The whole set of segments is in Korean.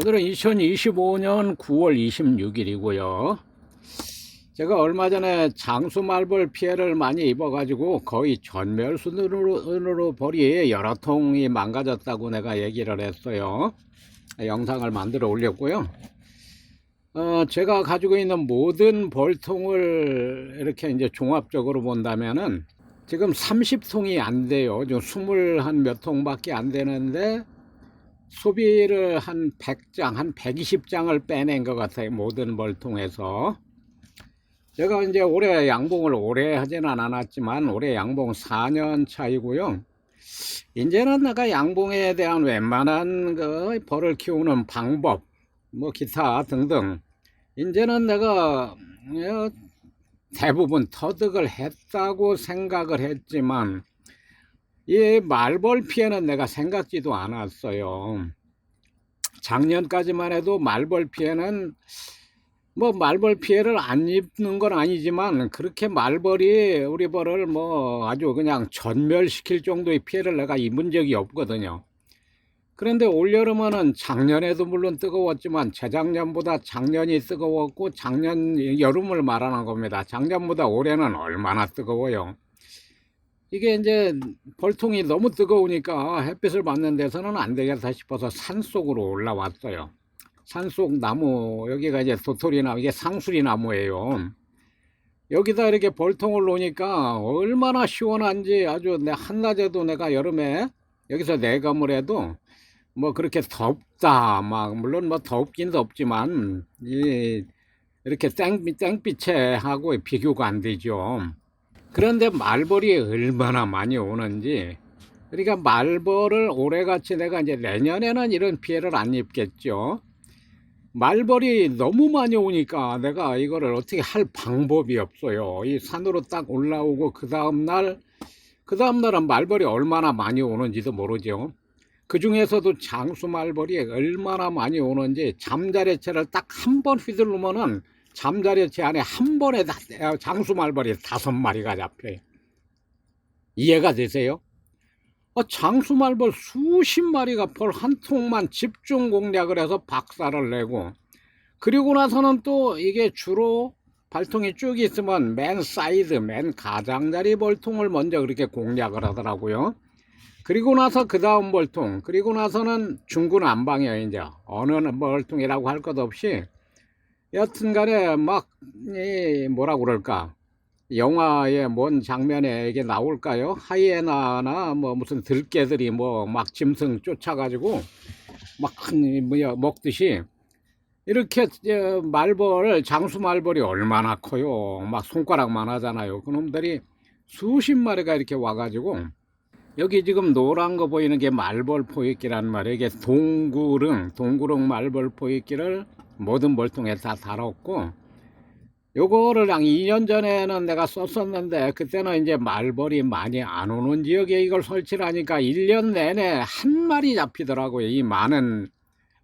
오늘은 2025년 9월 26일이고요. 제가 얼마 전에 장수말벌 피해를 많이 입어가지고 거의 전멸 수준으로 벌이 여러 통이 망가졌다고 내가 얘기를 했어요. 영상을 만들어 올렸고요. 어, 제가 가지고 있는 모든 벌통을 이렇게 이제 종합적으로 본다면은 지금 30통이 안 돼요. 지금 20 한 몇 통밖에 안 되는데 소비를 한 100장, 한 120장을 빼낸 것 같아요. 모든 벌통에서. 제가 이제 올해 양봉을 오래 하지는 않았지만 올해 양봉 4년 차이고요. 이제는 내가 양봉에 대한 웬만한 그 벌을 키우는 방법, 뭐 기타 등등. 이제는 내가 어, 대부분 터득을 했다고 생각을 했지만 이 말벌 피해는 내가 생각지도 않았어요. 작년까지만 해도 말벌 피해는 뭐 말벌 피해를 안 입는 건 아니지만 그렇게 말벌이 우리 벌을 뭐 아주 그냥 전멸시킬 정도의 피해를 내가 입은 적이 없거든요. 그런데 올여름은 작년에도 물론 뜨거웠지만 재작년보다 작년이 뜨거웠고 작년 여름을 말하는 겁니다. 작년보다 올해는 얼마나 뜨거워요. 이게 이제 벌통이 너무 뜨거우니까 햇빛을 받는 데서는 안 되겠다 싶어서 산 속으로 올라왔어요. 산속 나무 여기가 이제 도토리 나무 이게 상수리 나무예요. 여기다 이렇게 벌통을 놓으니까 얼마나 시원한지 아주 내 한낮에도 내가 여름에 여기서 내감을 해도 뭐 그렇게 덥다 막 물론 뭐 덥긴 덥지만 이 이렇게 땡빛 땡빛에 하고 비교가 안 되죠. 그런데 말벌이 얼마나 많이 오는지 그러니까 말벌을 올해같이 내가 이제 내년에는 이런 피해를 안 입겠죠. 말벌이 너무 많이 오니까 내가 이거를 어떻게 할 방법이 없어요. 이 산으로 딱 올라오고 그 다음날 그 다음날은 말벌이 얼마나 많이 오는지도 모르죠. 그 중에서도 장수 말벌이 얼마나 많이 오는지 잠자리채를 딱 한 번 휘두르면은 잠자리채 안에 한 번에 다, 장수 말벌이 다섯 마리가 잡혀요. 이해가 되세요? 어, 장수 말벌 수십 마리가 벌 한 통만 집중 공략을 해서 박살을 내고 그리고 나서는 또 이게 주로 발통이 쭉 있으면 맨 사이드, 맨 가장자리 벌통을 먼저 그렇게 공략을 하더라고요. 그리고 나서 그 다음 벌통, 그리고 나서는 중군 안방이에요, 이제. 어느 벌통이라고 할 것 없이. 여튼 간에 막, 이, 뭐라 그럴까. 영화의 뭔 장면에 이게 나올까요? 하이에나나 뭐 무슨 들개들이 뭐 막 짐승 쫓아가지고 막 큰, 뭐야, 먹듯이 이렇게 저 말벌, 장수 말벌이 얼마나 커요. 막 손가락만 하잖아요. 그놈들이 수십 마리가 이렇게 와가지고 여기 지금 노란 거 보이는 게 말벌 포획기란 말이에요. 이게 동구릉, 동구릉 말벌 포획기를 모든 벌통에 다 달았고, 요거를 한 2년 전에는 내가 썼었는데, 그때는 이제 말벌이 많이 안 오는 지역에 이걸 설치를 하니까 1년 내내 한 마리 잡히더라고요. 이 많은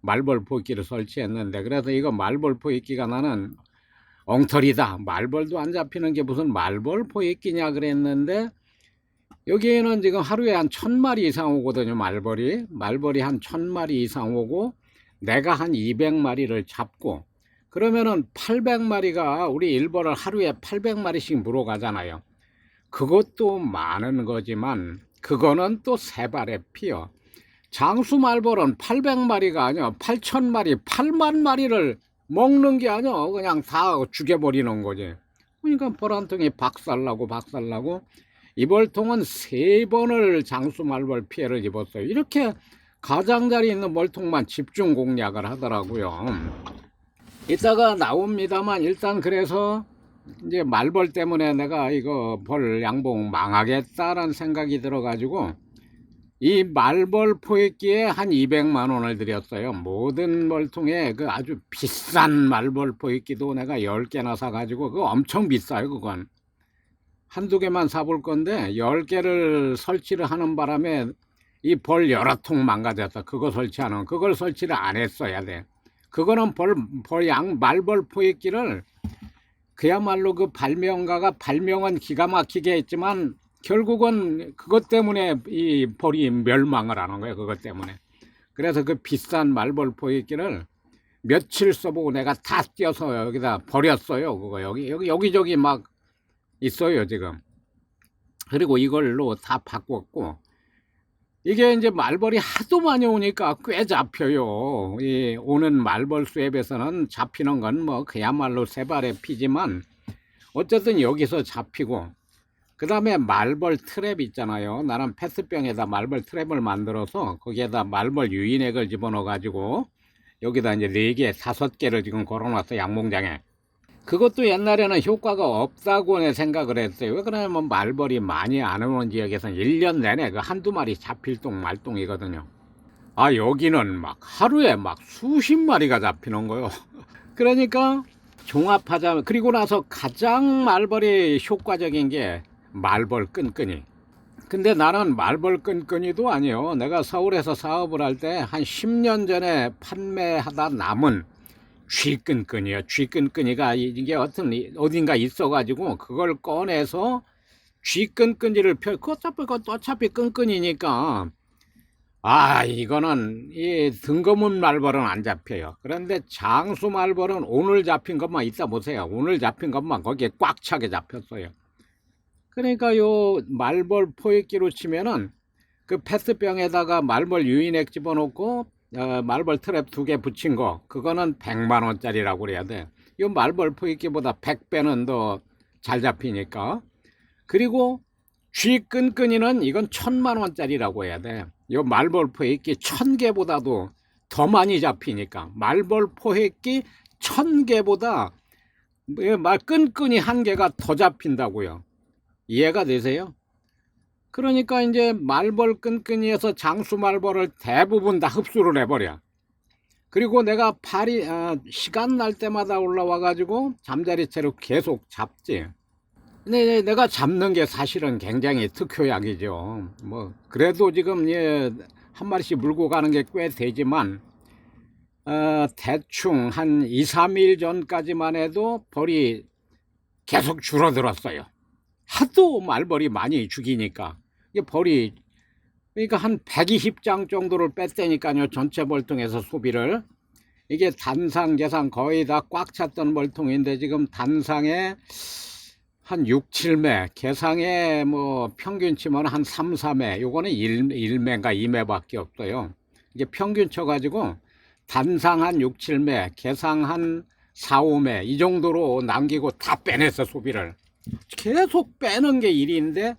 말벌 포획기를 설치했는데, 그래서 이거 말벌 포획기가 나는 엉터리다. 말벌도 안 잡히는 게 무슨 말벌 포획기냐 그랬는데, 여기에는 지금 하루에 한 천 마리 이상 오거든요, 말벌이. 말벌이 한 천 마리 이상 오고, 내가 한 200마리를 잡고, 그러면은 800마리가 우리 일벌을 하루에 800마리씩 물어가잖아요. 그것도 많은 거지만, 그거는 또 세 발에 피어. 장수 말벌은 800마리가 아니야. 8천마리, 8만 마리를 먹는 게 아니야. 그냥 다 죽여버리는 거지. 그러니까 벌한 통이 박살나고 박살나고, 이벌통은 세 번을 장수 말벌 피해를 입었어요. 이렇게 가장자리 있는 벌통만 집중 공략을 하더라고요. 이따가 나옵니다만 일단 그래서 이제 말벌 때문에 내가 이거 벌 양봉 망하겠다라는 생각이 들어가지고 이 말벌 포획기에 한 200만 원을 들였어요. 모든 벌통에 그 아주 비싼 말벌 포획기도 내가 10개나 사가지고 그거 엄청 비싸요, 그건. 한두 개만 사볼 건데 10개를 설치를 하는 바람에 이 벌 여러 통 망가졌다. 그거 설치하는 그걸 설치를 안 했어야 돼. 그거는 벌, 벌 양, 말벌 포획기를 그야말로 그 발명가가 발명은 기가 막히게 했지만 결국은 그것 때문에 이 벌이 멸망을 하는 거예요. 그것 때문에. 그래서 그 비싼 말벌 포획기를 며칠 써보고 내가 다 띄어서 여기다 버렸어요. 그거 여기 여기 여기저기 막 있어요 지금. 그리고 이걸로 다 바꿨고 이게 이제 말벌이 하도 많이 오니까 꽤 잡혀요. 이 오는 말벌 수에 비해서는 잡히는 건 뭐 그야말로 세 발의 피지만 어쨌든 여기서 잡히고 그 다음에 말벌 트랩 있잖아요. 나는 패스병에다 말벌 트랩을 만들어서 거기에다 말벌 유인액을 집어넣어 가지고 여기다 이제 네 개, 다섯 개를 지금 걸어놨어 양봉장에. 그것도 옛날에는 효과가 없다고 내 생각을 했어요. 왜 그러냐면 말벌이 많이 안 오는 지역에서는 1년 내내 그 한두 마리 잡힐 똥 말똥이거든요. 아, 여기는 막 하루에 막 수십 마리가 잡히는 거요. 그러니까 종합하자. 그리고 나서 가장 말벌이 효과적인 게 말벌 끈끈이. 근데 나는 말벌 끈끈이도 아니요. 내가 서울에서 사업을 할 때 한 10년 전에 판매하다 남은 쥐끈끈이요. 쥐끈끈이가 이게 어떤 어딘가 있어가지고 그걸 꺼내서 쥐끈끈이를 펴. 그 어차피 그 어차피 끈끈이니까 아 이거는 이 등거문 말벌은 안 잡혀요. 그런데 장수 말벌은 오늘 잡힌 것만 있다 보세요. 오늘 잡힌 것만 거기에 꽉 차게 잡혔어요. 그러니까 요 말벌 포획기로 치면은 그 페트병에다가 말벌 유인액 집어넣고 어, 말벌 트랩 두 개 붙인 거 그거는 100만 원짜리라고 그래야 돼. 이 말벌 포획기보다 100배는 더 잘 잡히니까. 그리고 쥐 끈끈이는 이건 천만 원짜리라고 해야 돼. 이 말벌 포획기 천 개보다도 더 많이 잡히니까 말벌 포획기 천 개보다 말 끈끈이 한 개가 더 잡힌다고요. 이해가 되세요? 그러니까 이제 말벌 끈끈이에서 장수 말벌을 대부분 다 흡수를 해버려. 그리고 내가 발이 아, 시간 날 때마다 올라와 가지고 잠자리채로 계속 잡지. 근데 내가 잡는 게 사실은 굉장히 특효약이죠. 뭐 그래도 지금 예, 한 마리씩 물고 가는 게 꽤 되지만 어, 대충 한 2, 3일 전까지만 해도 벌이 계속 줄어들었어요. 하도 말벌이 많이 죽이니까 이게 벌이 그러니까 한 120장 정도를 뺐다니까요 전체 벌통에서 소비를. 이게 단상 계상 거의 다 꽉 찼던 벌통인데 지금 단상에 한 6, 7매 개상에 뭐 평균 치면 한 3, 4매 요거는 1, 1매인가 2매밖에 없어요. 이게 평균 쳐가지고 단상 한 6, 7매 개상 한 4, 5매 이 정도로 남기고 다 빼냈어 소비를. 계속 빼는 게 일인데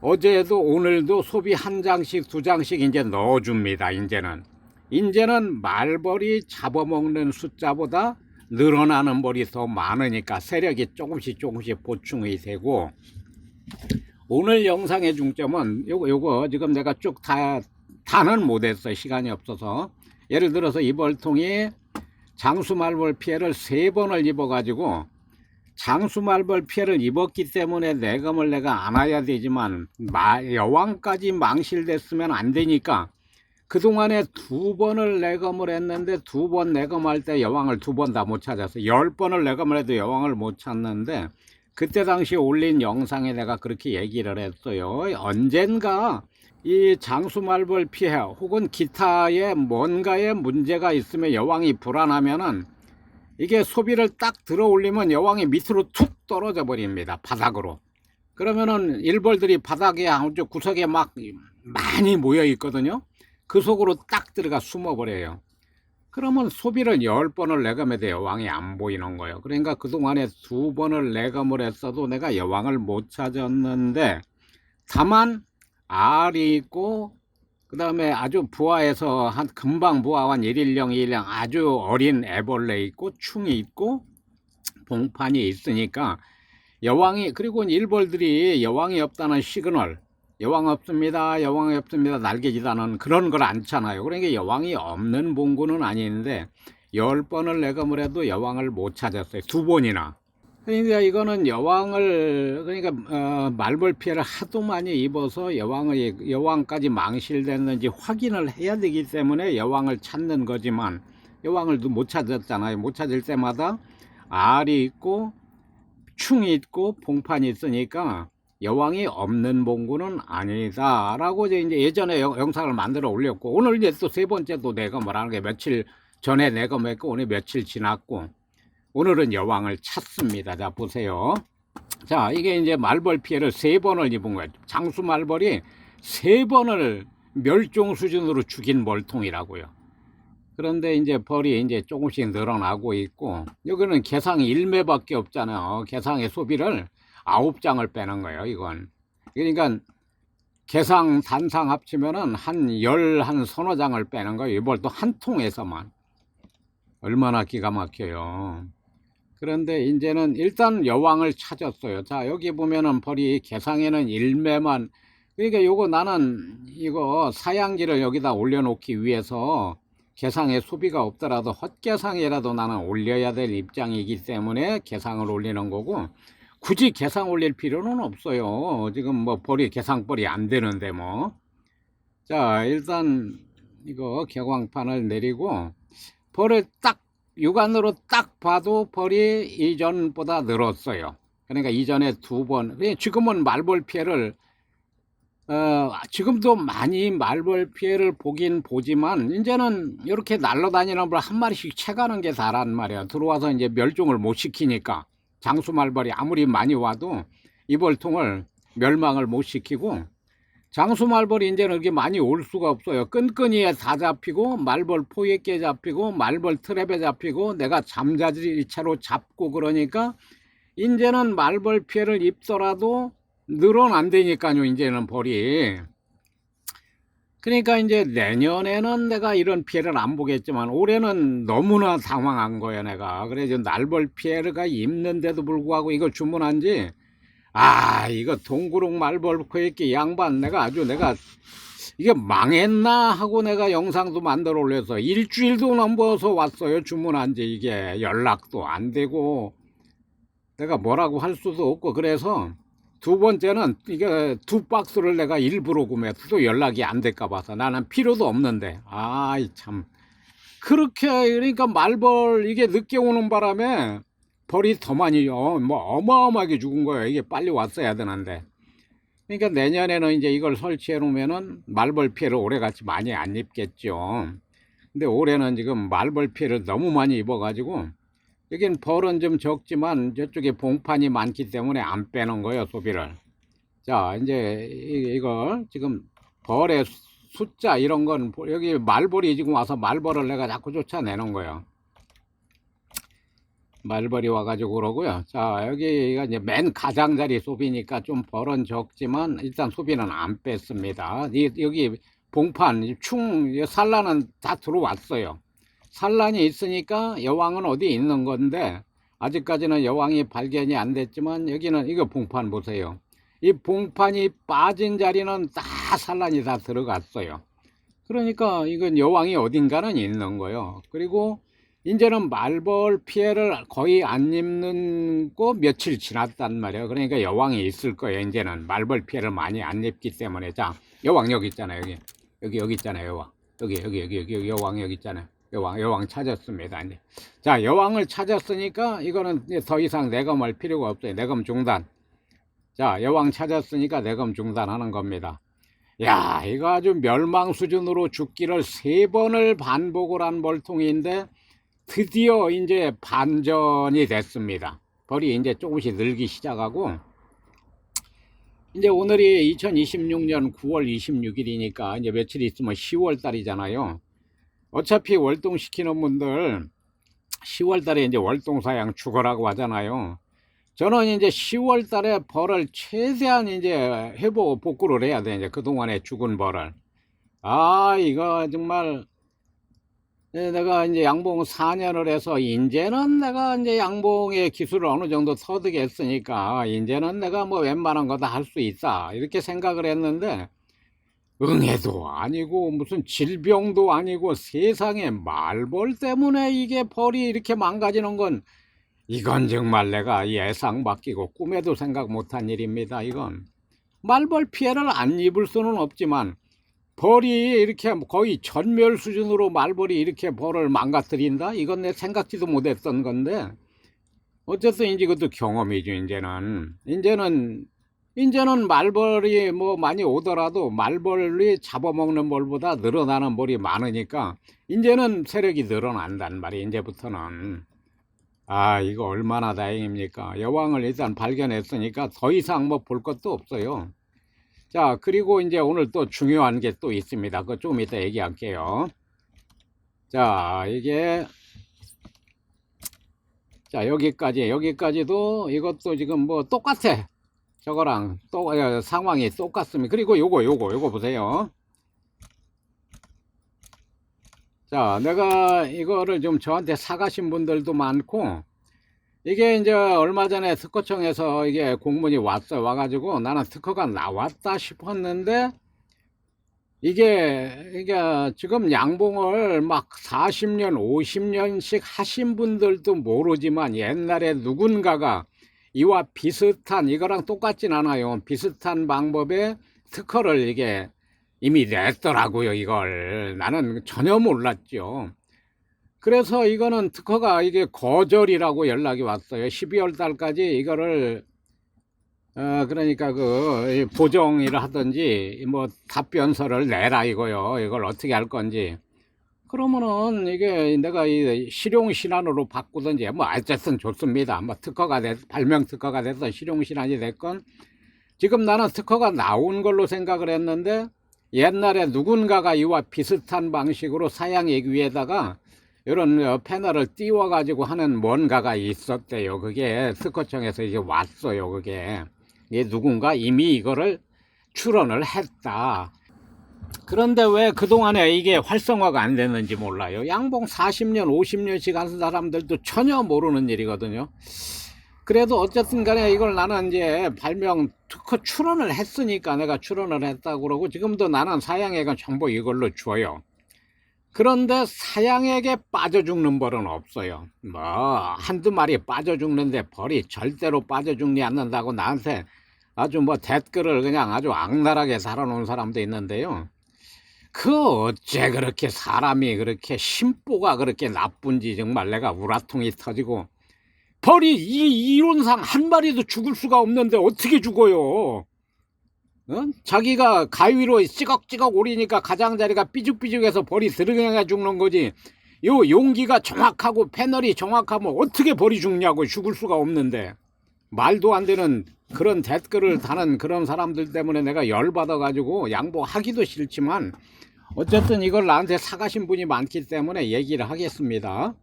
어제도 오늘도 소비 한 장씩 두 장씩 이제 넣어줍니다. 이제는 이제는 말벌이 잡아먹는 숫자보다 늘어나는 벌이 더 많으니까 세력이 조금씩 조금씩 보충이 되고 오늘 영상의 중점은 요거 요거 지금 내가 쭉 다 다는 못했어 시간이 없어서 예를 들어서 이 벌통이 장수 말벌 피해를 세 번을 입어가지고 장수 말벌 피해를 입었기 때문에 내검을 내가 안아야 되지만 마, 여왕까지 망실됐으면 안 되니까 그동안에 두 번을 내검을 했는데 두 번 내검할 때 여왕을 두 번 다 못 찾았어. 열 번을 내검을 해도 여왕을 못 찾는데 그때 당시 올린 영상에 내가 그렇게 얘기를 했어요. 언젠가 이 장수말벌 피해 혹은 기타에 뭔가에 문제가 있으면 여왕이 불안하면은 이게 소비를 딱 들어 올리면 여왕이 밑으로 툭 떨어져 버립니다. 바닥으로. 그러면은 일벌들이 바닥에 아주 구석에 막 많이 모여 있거든요. 그 속으로 딱 들어가 숨어 버려요. 그러면 소비를 열 번을 내감해도 여왕이 안 보이는 거예요. 그러니까 그동안에 두 번을 내감을 했어도 내가 여왕을 못 찾았는데 다만 알이 있고 그 다음에 아주 부화해서 한 금방 부화한 1일령 2일령 아주 어린 애벌레 있고 충이 있고 봉판이 있으니까 여왕이 그리고 일벌들이 여왕이 없다는 시그널 여왕 없습니다 여왕이 없습니다 날개지다는 그런 걸 않잖아요. 그러니까 여왕이 없는 봉구는 아닌데 열 번을 내검을 해도 여왕을 못 찾았어요. 두 번이나 그러니까 이거는 여왕을 그러니까 어, 말벌 피해를 하도 많이 입어서 여왕의 여왕까지 망실됐는지 확인을 해야 되기 때문에 여왕을 찾는 거지만 여왕을 못 찾았잖아요. 못 찾을 때마다 알이 있고 충이 있고 봉판이 있으니까 여왕이 없는 봉구는 아니다라고 이제 예전에 영- 영상을 만들어 올렸고 오늘 이제 또 세 번째도 내가 뭐라는 게 며칠 전에 내가 했고 오늘 며칠 지났고 오늘은 여왕을 찾습니다. 자 보세요. 자 이게 이제 말벌 피해를 세 번을 입은 거예요. 장수 말벌이 세 번을 멸종 수준으로 죽인 멀통이라고요. 그런데 이제 벌이 이제 조금씩 늘어나고 있고 여기는 개상이 1매밖에 없잖아요. 개상의 소비를 아홉 장을 빼는 거예요. 이건 그러니까 개상 단상 합치면은 한 열 한 서너 장을 빼는 거예요. 또한 통에서만 얼마나 기가 막혀요. 그런데 이제는 일단 여왕을 찾았어요. 자 여기 보면은 벌이 개상에는 1매만 그러니까 요거 나는 이거 사양지를 여기다 올려놓기 위해서 개상에 소비가 없더라도 헛개상이라도 나는 올려야 될 입장이기 때문에 개상을 올리는 거고 굳이 개상 올릴 필요는 없어요. 지금 뭐 벌이 개상벌이 안 되는데 뭐. 자 일단 이거 개광판을 내리고 벌을 딱 육안으로 딱 봐도 벌이 이전보다 늘었어요. 그러니까 이전에 두 번. 지금은 말벌 피해를 어, 지금도 많이 말벌 피해를 보긴 보지만, 이제는 이렇게 날아다니는 벌 한 마리씩 채가는 게 다란 말이야. 들어와서 이제 멸종을 못 시키니까. 장수 말벌이 아무리 많이 와도 이 벌통을 멸망을 못 시키고, 장수 말벌이 이제는 그렇게 많이 올 수가 없어요. 끈끈이에 다 잡히고, 말벌 포획기에 잡히고, 말벌 트랩에 잡히고, 내가 잠자리채로 잡고 그러니까, 이제는 말벌 피해를 입더라도 늘어난다니까요, 이제는 벌이. 그러니까 이제 내년에는 내가 이런 피해를 안 보겠지만 올해는 너무나 당황한 거야, 내가. 그래서 날벌 피해가 입는데도 불구하고 이걸 주문한 지, 아, 이거 동구릉 말벌 코에끼 양반 내가 아주 내가 이게 망했나 하고 내가 영상도 만들어 올려서 일주일도 넘어서 왔어요, 주문한 지 이게 연락도 안 되고. 내가 뭐라고 할 수도 없고 그래서 두 번째는 이게 두 박스를 내가 일부러 또 연락이 안 될까 봐서 나는 필요도 없는데. 아이 참. 그렇게 그러니까 말벌 이게 늦게 오는 바람에 벌이 더 많이 어, 뭐 어마어마하게 죽은 거예요. 이게 빨리 왔어야 되는데. 그러니까 내년에는 이제 이걸 설치해 놓으면은 말벌 피해를 올해같이 많이 안 입겠죠. 근데 올해는 지금 말벌 피해를 너무 많이 입어가지고 여긴 벌은 좀 적지만 저쪽에 봉판이 많기 때문에 안 빼는 거예요 소비를. 자 이제 이- 이걸 지금 벌의 숫자 이런 건 보- 여기 말벌이 지금 와서 말벌을 내가 자꾸 쫓아내는 거예요 말벌이 와가지고 그러고요 자 여기가 이제 맨 가장자리 소비니까 좀 벌은 적지만 일단 소비는 안 뺐습니다 이, 여기 봉판 충 산란은 다 들어왔어요 산란이 있으니까 여왕은 어디 있는 건데 아직까지는 여왕이 발견이 안 됐지만 여기는 이거 봉판 보세요. 이 봉판이 빠진 자리는 다 산란이 다 들어갔어요. 그러니까 이건 여왕이 어딘가는 있는 거예요. 그리고 이제는 말벌 피해를 거의 안 입는 거 며칠 지났단 말이에요. 그러니까 여왕이 있을 거예요. 이제는 말벌 피해를 많이 안 입기 때문에 자 여왕 여기 있잖아요. 여기 여기 여기 있잖아요. 여왕 여기 여기 여기 여기, 여기 여왕 여기 있잖아요. 여왕, 여왕 찾았습니다. 이제. 자, 여왕을 찾았으니까 이거는 더 이상 내검할 필요가 없어요. 내검 중단. 자, 여왕 찾았으니까 내검 중단하는 겁니다. 야, 이거 아주 멸망 수준으로 죽기를 세 번을 반복을 한 벌통인데 드디어 이제 반전이 됐습니다. 벌이 이제 조금씩 늘기 시작하고 이제 오늘이 2026년 9월 26일이니까 이제 며칠 있으면 10월 달이잖아요. 어차피 월동시키는 분들 10월 달에 이제 월동사양 죽어라고 하잖아요. 저는 이제 10월 달에 벌을 최대한 이제 회복, 복구를 해야 돼. 이제 그동안에 죽은 벌을. 아, 이거 정말 예, 내가 이제 양봉 4년을 해서 이제는 내가 이제 양봉의 기술을 어느 정도 터득했으니까 이제는 내가 뭐 웬만한 거 다 할 수 있다. 이렇게 생각을 했는데 응애도 아니고 무슨 질병도 아니고 세상에 말벌 때문에 이게 벌이 이렇게 망가지는 건 이건 정말 내가 예상 맡기고 꿈에도 생각 못한 일입니다. 이건 말벌 피해를 안 입을 수는 없지만 벌이 이렇게 거의 전멸 수준으로 말벌이 이렇게 벌을 망가뜨린다? 이건 내 생각지도 못했던 건데 어쨌든 이제 그것도 경험이죠. 이제는 이제는 이제는 말벌이 뭐 많이 오더라도 말벌이 잡아먹는 벌보다 늘어나는 벌이 많으니까 이제는 세력이 늘어난단 말이에요. 이제부터는. 아, 이거 얼마나 다행입니까? 여왕을 일단 발견했으니까 더 이상 뭐 볼 것도 없어요. 자, 그리고 이제 오늘 또 중요한 게 또 있습니다. 그거 좀 이따 얘기할게요. 자, 이게 자, 여기까지, 여기까지도 이것도 지금 뭐 똑같아. 저거랑 또 어, 상황이 똑같습니다. 그리고 요거, 요거, 요거 보세요. 자, 내가 이거를 좀 저한테 사가신 분들도 많고, 이게 이제 얼마 전에 특허청에서 이게 공문이 왔어. 와가지고 나는 특허가 나왔다 싶었는데, 이게, 이게 지금 양봉을 막 40년, 50년씩 하신 분들도 모르지만 옛날에 누군가가 이와 비슷한, 이거랑 똑같진 않아요. 비슷한 방법의 특허를 이게 이미 냈더라고요, 이걸. 나는 전혀 몰랐죠. 그래서 이거는 특허가 이게 거절이라고 연락이 왔어요. 12월 달까지 이거를 어, 그러니까 그 보정을 하든지 뭐 답변서를 내라 이거요. 이걸 어떻게 할 건지. 그러면은 이게 내가 이 실용 신안으로 바꾸든지 뭐 어쨌든 좋습니다. 뭐 특허가 됐 발명 특허가 됐든 실용 신안이 됐건 지금 나는 특허가 나온 걸로 생각을 했는데 옛날에 누군가가 이와 비슷한 방식으로 사양액 위에다가 이런 어, 패널을 띄워 가지고 하는 뭔가가 있었대요. 그게 특허청에서 이제 왔어요. 그게. 이게 누군가 이미 이거를 출원을 했다. 그런데 왜 그동안에 이게 활성화가 안 됐는지 몰라요. 양봉 40년, 50년씩 한 사람들도 전혀 모르는 일이거든요. 그래도 어쨌든 간에 이걸 나는 이제 발명 특허 출원을 했으니까 내가 출원을 했다고 그러고 지금도 나는 사양액은 전부 이걸로 줘요. 그런데 사양액에 빠져 죽는 벌은 없어요. 뭐 한두 마리 빠져 죽는데 벌이 절대로 빠져 죽지 않는다고 나한테 아주 뭐 댓글을 그냥 아주 악랄하게 살아놓은 사람도 있는데요. 그 어째 그렇게 사람이 그렇게 심보가 그렇게 나쁜지 정말 내가 우라통이 터지고 벌이 이 이론상 한 마리도 죽을 수가 없는데 어떻게 죽어요? 어? 자기가 가위로 찌걱찌걱 오리니까 가장자리가 삐죽삐죽해서 벌이 들어가 죽는 거지. 요 용기가 정확하고 패널이 정확하면 어떻게 벌이 죽냐고 죽을 수가 없는데 말도 안 되는 그런 댓글을 다는 그런 사람들 때문에 내가 열받아 가지고 양보하기도 싫지만 어쨌든 이걸 나한테 사가신 분이 많기 때문에 얘기를 하겠습니다.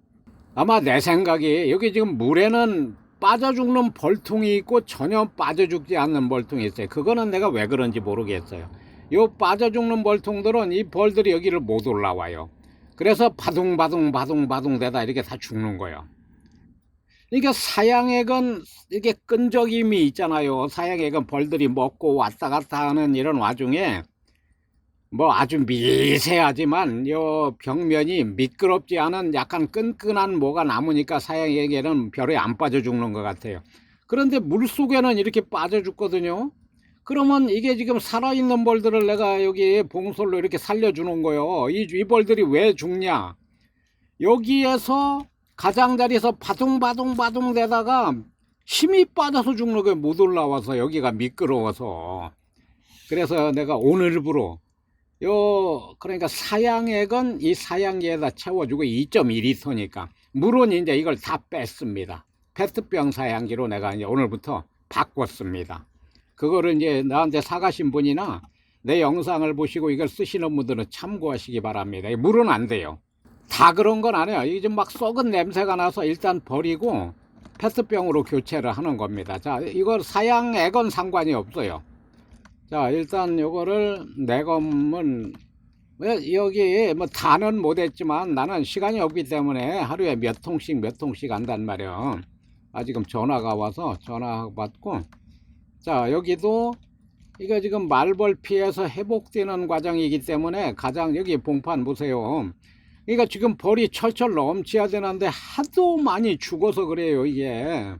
아마 내 생각이 여기 지금 물에는 빠져 죽는 벌통이 있고 전혀 빠져 죽지 않는 벌통이 있어요. 그거는 내가 왜 그런지 모르겠어요. 요 빠져 죽는 벌통들은 이 벌들이 여기를 못 올라와요. 그래서 바둥바둥 바둥바둥 되다 이렇게 다 죽는 거예요. 그러니까 사양액은 이게 끈적임이 있잖아요. 사양액은 벌들이 먹고 왔다 갔다 하는 이런 와중에 뭐 아주 미세하지만 요 벽면이 미끄럽지 않은 약간 끈끈한 뭐가 남으니까 사양액에는 별에 안 빠져 죽는 것 같아요. 그런데 물 속에는 이렇게 빠져 죽거든요. 그러면 이게 지금 살아있는 벌들을 내가 여기 봉솔로 이렇게 살려주는 거예요. 이, 이 벌들이 왜 죽냐? 여기에서 가장자리에서 바둥바둥바둥 되다가 힘이 빠져서 죽는 거예요. 못 올라와서 여기가 미끄러워서. 그래서 내가 오늘부로 요 그러니까 사양액은 이 사양기에다 채워주고 2.1리터니까 물은 이제 이걸 다 뺐습니다. 페트병 사양기로 내가 이제 오늘부터 바꿨습니다. 그거를 이제 나한테 사가신 분이나 내 영상을 보시고 이걸 쓰시는 분들은 참고하시기 바랍니다. 물은 안 돼요. 다 그런 건 아니에요. 이게 좀 막 썩은 냄새가 나서 일단 버리고 페트병으로 교체를 하는 겁니다. 자, 이거 사양액은 상관이 없어요. 자, 일단 요거를 내검은 왜 여기 뭐 다는 못했지만 나는 시간이 없기 때문에 하루에 몇 통씩 몇 통씩 한단 말이야. 아 지금 전화가 와서 전화 받고 자 여기도 이거 지금 말벌 피해서 회복되는 과정이기 때문에 가장 여기 봉판 보세요. 그러니까 지금 벌이 철철 넘쳐야 되는데 하도 많이 죽어서 그래요 이게.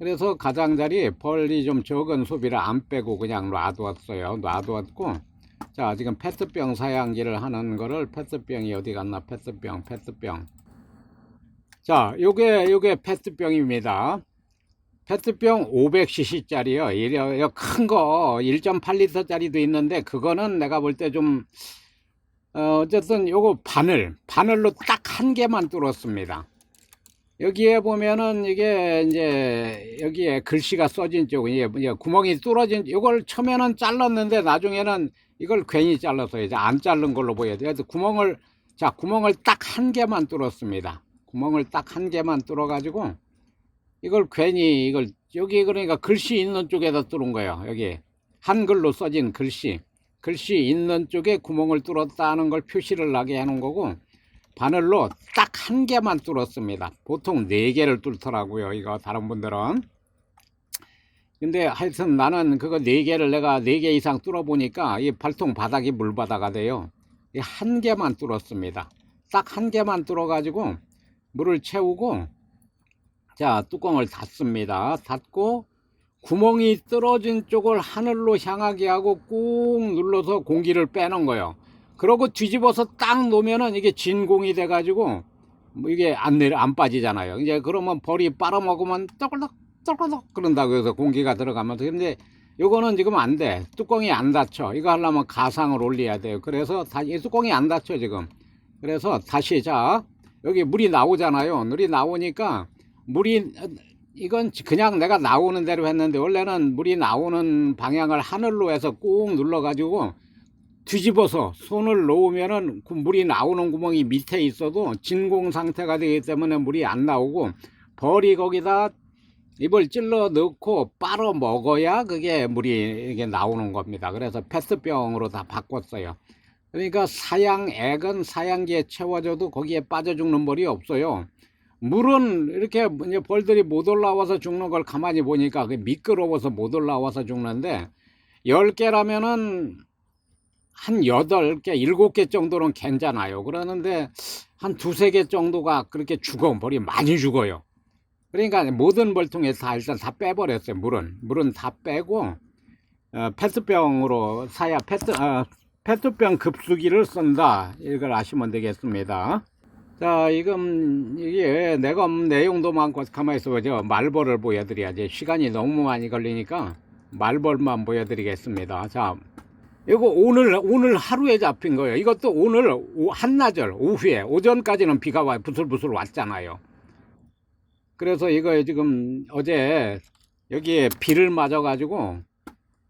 그래서 가장자리 벌이 좀 적은 소비를 안 빼고 그냥 놔두었어요. 놔두었고 자 지금 페트병 사양기를 하는 거를 페트병이 어디 갔나 페트병 페트병 자 요게 요게 페트병입니다. 페트병 500cc짜리요. 이래 큰거 1.8리터 짜리도 있는데 그거는 내가 볼 때좀 어, 어쨌든 요거 바늘 바늘로 딱 한 개만 뚫었습니다. 여기에 보면은 이게 이제 여기에 글씨가 써진 쪽 이게 구멍이 뚫어진 이걸 처음에는 잘랐는데 나중에는 이걸 괜히 잘라서 이제 안 자른 걸로 보여야 돼요. 그래서 구멍을 자 구멍을 딱 한 개만 뚫었습니다. 구멍을 딱 한 개만 뚫어 가지고 이걸 괜히 이걸 여기 그러니까 글씨 있는 쪽에다 뚫은 거예요. 여기 한글로 써진 글씨 글씨 있는 쪽에 구멍을 뚫었다는 걸 표시를 나게 해놓은 거고 바늘로 딱 한 개만 뚫었습니다. 보통 네 개를 뚫더라고요. 이거 다른 분들은. 근데 하여튼 나는 그거 네 개를 내가 네 개 이상 뚫어 보니까 이 발통 바닥이 물바다가 돼요. 이 한 개만 뚫었습니다. 딱 한 개만 뚫어 가지고 물을 채우고 자 뚜껑을 닫습니다. 닫고 구멍이 떨어진 쪽을 하늘로 향하게 하고 꾹 눌러서 공기를 빼는 거예요. 그러고 뒤집어서 딱 놓으면은 이게 진공이 돼가지고 뭐 이게 안 내려 안 빠지잖아요. 이제 그러면 벌이 빨아먹으면 떠글떡 떠글떡 그런다고 해서 공기가 들어가면서 근데 요거는 지금 안 돼. 뚜껑이 안 닫혀. 이거 하려면 가상을 올려야 돼요. 그래서 다이 뚜껑이 안 닫혀 지금. 그래서 다시 자 여기 물이 나오잖아요. 물이 나오니까 물이 이건 그냥 내가 나오는 대로 했는데 원래는 물이 나오는 방향을 하늘로 해서 꾹 눌러가지고 뒤집어서 손을 놓으면은 그 물이 나오는 구멍이 밑에 있어도 진공 상태가 되기 때문에 물이 안 나오고 벌이 거기다 입을 찔러 넣고 빨아 먹어야 그게 물이 이게 나오는 겁니다. 그래서 페트병으로 다 바꿨어요. 그러니까 사양액은 사양기에 채워져도 거기에 빠져 죽는 벌이 없어요. 물은 이렇게 이제 벌들이 못 올라와서 죽는 걸 가만히 보니까 미끄러워서 못 올라와서 죽는데 10개라면은 한 8개, 7개 정도는 괜찮아요. 그러는데 한 두세 개 정도가 그렇게 죽어, 벌이 많이 죽어요. 그러니까 모든 벌통에 다 일단 다 빼버렸어요. 물은. 물은 다 빼고, 어, 페트병으로 사야 페트, 어, 페트병 급수기를 쓴다. 이걸 아시면 되겠습니다. 자, 이건, 이게 내검 내용도 많고 가만히 있어보죠. 말벌을 보여드려야지. 시간이 너무 많이 걸리니까 말벌만 보여드리겠습니다. 자, 이거 오늘, 오늘 하루에 잡힌 거예요. 이것도 오늘 오- 한나절, 오후에, 오전까지는 비가 와, 부슬부슬 왔잖아요. 그래서 이거 지금 어제 여기에 비를 맞아 가지고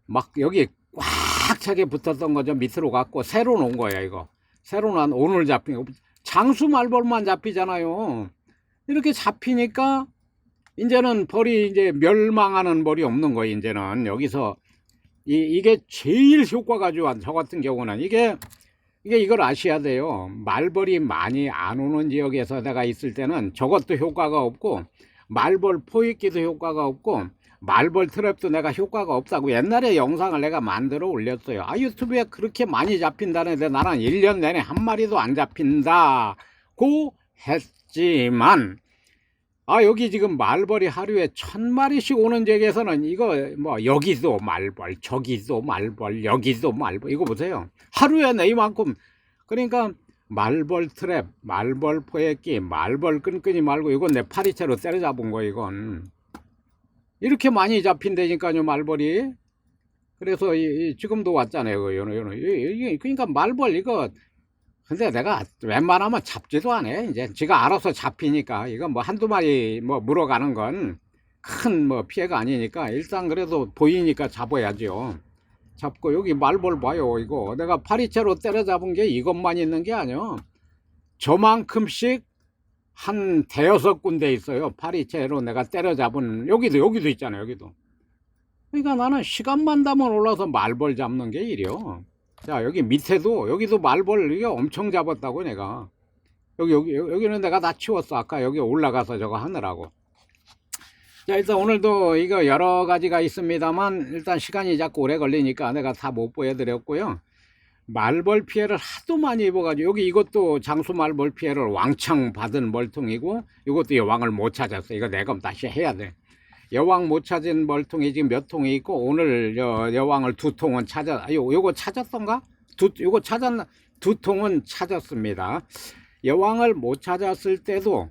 막 여기 꽉 차게 붙었던 거좀 밑으로 갔고 새로 놓은 거예요, 이거. 새로 난 오늘 잡힌 거. 장수 말벌만 잡히잖아요. 이렇게 잡히니까 이제는 벌이 이제 멸망하는 벌이 없는 거예요, 이제는. 여기서 이, 이게 제일 효과가 좋아. 저 같은 경우는 이게 이게 이걸 아셔야 돼요. 말벌이 많이 안 오는 지역에서 내가 있을 때는 저것도 효과가 없고 말벌 포획기도 효과가 없고 말벌 트랩도 내가 효과가 없다고 옛날에 영상을 내가 만들어 올렸어요. 아 유튜브에 그렇게 많이 잡힌다는데 나는 1년 내내 한 마리도 안 잡힌다고 했지만 아 여기 지금 말벌이 하루에 천 마리씩 오는 지역에서는 이거 뭐 여기도 말벌 저기도 말벌 여기도 말벌 이거 보세요. 하루에 내 이만큼. 그러니까 말벌 트랩 말벌 포획기 말벌 끈끈이 말고 이건 내 파리채로 때려잡은 거 이건. 이렇게 많이 잡힌다니까요 말벌이. 그래서 이, 이 지금도 왔잖아요 요노 이게 그러니까 말벌 이거 근데 내가 웬만하면 잡지도 않아. 이제 지가 알아서 잡히니까. 이건 뭐 한두 마리 뭐 물어가는 건 큰 뭐 피해가 아니니까 일단 그래도 보이니까 잡아야죠. 잡고 여기 말벌 봐요. 이거 내가 파리채로 때려잡은 게 이것만 있는 게 아니야. 저만큼씩 한 대여섯 군데 있어요. 파리채로 내가 때려잡은 여기도 여기도 있잖아요. 여기도. 그러니까 나는 시간만 다면 올라서 말벌 잡는 게 일이요. 자 여기 밑에도 여기도 말벌 이게 엄청 잡았다고 내가. 여기 여기 여기는 내가 다 치웠어. 아까 여기 올라가서 저거 하느라고. 자 일단 오늘도 이거 여러 가지가 있습니다만 일단 시간이 자꾸 오래 걸리니까 내가 다 못 보여드렸고요. 말벌 피해를 하도 많이 입어가지고 여기 이것도 장수 말벌 피해를 왕창 받은 멀통이고 이것도 여왕을 못 찾았어. 이거 내검 다시 해야 돼 여왕 못 찾은 멀통이 지금 몇 통이 있고 오늘 여, 여왕을 두 통은 찾아 아, 요 요거 찾았던가? 두 요거 찾았나? 두 통은 찾았습니다. 여왕을 못 찾았을 때도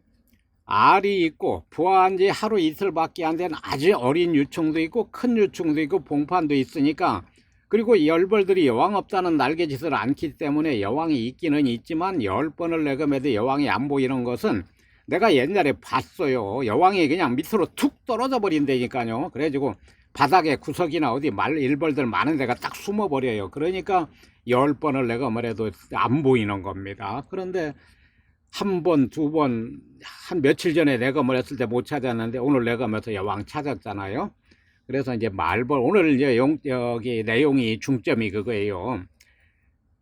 알이 있고 부화한 지 하루 이틀밖에 안 된 아주 어린 유충도 있고 큰 유충도 있고 봉판도 있으니까 그리고 열벌들이 여왕 없다는 날개짓을 않기 때문에 여왕이 있기는 있지만 열 번을 내검해도 여왕이 안 보이는 것은 내가 옛날에 봤어요. 여왕이 그냥 밑으로 툭 떨어져 버린다니까요. 그래가지고 바닥에 구석이나 어디 말 일벌들 많은 데가 딱 숨어 버려요. 그러니까 열 번을 내가 뭐래도 안 보이는 겁니다. 그런데 한 번, 두 번, 한 며칠 전에 내가 뭐 했을 때 못 찾았는데 오늘 내가 면서 여왕 찾았잖아요. 그래서 이제 말벌, 오늘 이제 용, 여기 내용이 중점이 그거예요.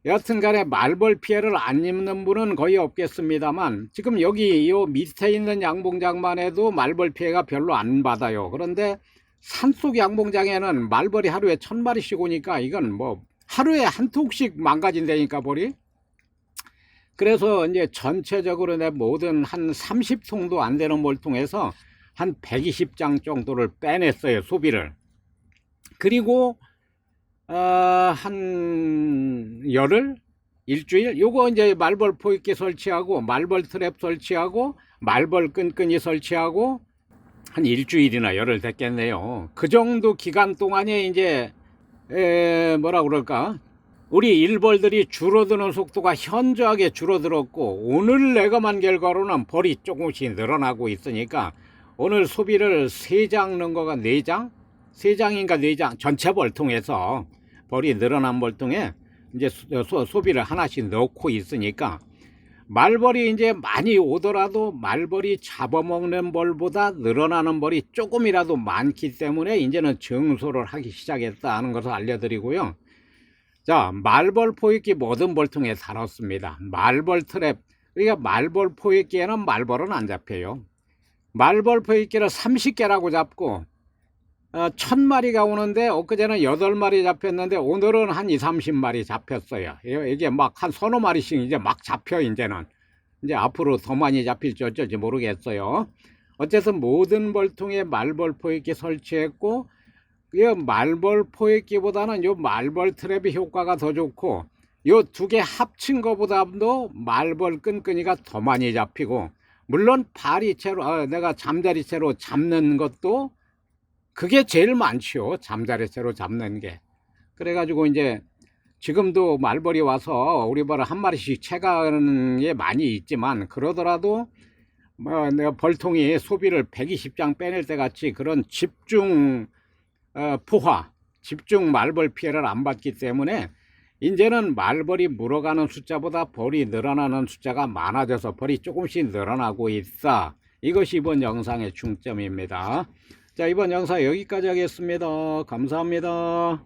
여튼 간에 말벌 피해를 안 입는 분은 거의 없겠습니다만 지금 여기 요 밑에 있는 양봉장만 해도 말벌 피해가 별로 안 받아요. 그런데 산속 양봉장에는 말벌이 하루에 천 마리씩 오니까 이건 뭐 하루에 한 톡씩 망가진다니까 벌이. 그래서 이제 전체적으로 내 모든 한 30통도 안 되는 몰통에서 한 120장 정도를 빼냈어요, 소비를. 그리고, 어, 한 열흘? 일주일? 요거 이제 말벌 포획기 설치하고, 말벌 트랩 설치하고, 말벌 끈끈이 설치하고, 한 일주일이나 열흘 됐겠네요. 그 정도 기간 동안에 이제, 에, 뭐라 그럴까? 우리 일벌들이 줄어드는 속도가 현저하게 줄어들었고 오늘 내가 만 결과로는 벌이 조금씩 늘어나고 있으니까 오늘 소비를 3장 넣은 거가 4장? 3장인가 4장 전체 벌통에서 벌이 늘어난 벌통에 이제 소, 소비를 하나씩 넣고 있으니까 말벌이 이제 많이 오더라도 말벌이 잡아먹는 벌보다 늘어나는 벌이 조금이라도 많기 때문에 이제는 정소를 하기 시작했다 하는 것을 알려드리고요. 자, 말벌 포획기 모든 벌통에 살았습니다. 말벌 트랩. 그러니까 말벌 포획기에는 말벌은 안 잡혀요. 말벌 포획기를 30개라고 잡고, 어, 1000마리가 오는데, 엊그제는 8마리 잡혔는데, 오늘은 한 2, 30마리 잡혔어요. 이게 막 한 서너 마리씩 이제 막 잡혀, 이제는. 이제 앞으로 더 많이 잡힐지 어쩔지 모르겠어요. 어쨌든 모든 벌통에 말벌 포획기 설치했고, 이 말벌 포획기보다는 요 말벌 트랩이 효과가 더 좋고 요 두 개 합친 거보다도 말벌 끈끈이가 더 많이 잡히고 물론 파리채로 아, 내가 잠자리 채로 잡는 것도 그게 제일 많지요 잠자리채로 잡는 게 그래가지고 이제 지금도 말벌이 와서 우리 벌 한 마리씩 채가는 게 많이 있지만 그러더라도 뭐 내가 벌통이 소비를 120장 빼낼 때 같이 그런 집중 어, 포화, 집중 말벌 피해를 안 받기 때문에 이제는 말벌이 물어가는 숫자보다 벌이 늘어나는 숫자가 많아져서 벌이 조금씩 늘어나고 있어. 이것이 이번 영상의 중점입니다. 자, 이번 영상 여기까지 하겠습니다. 감사합니다.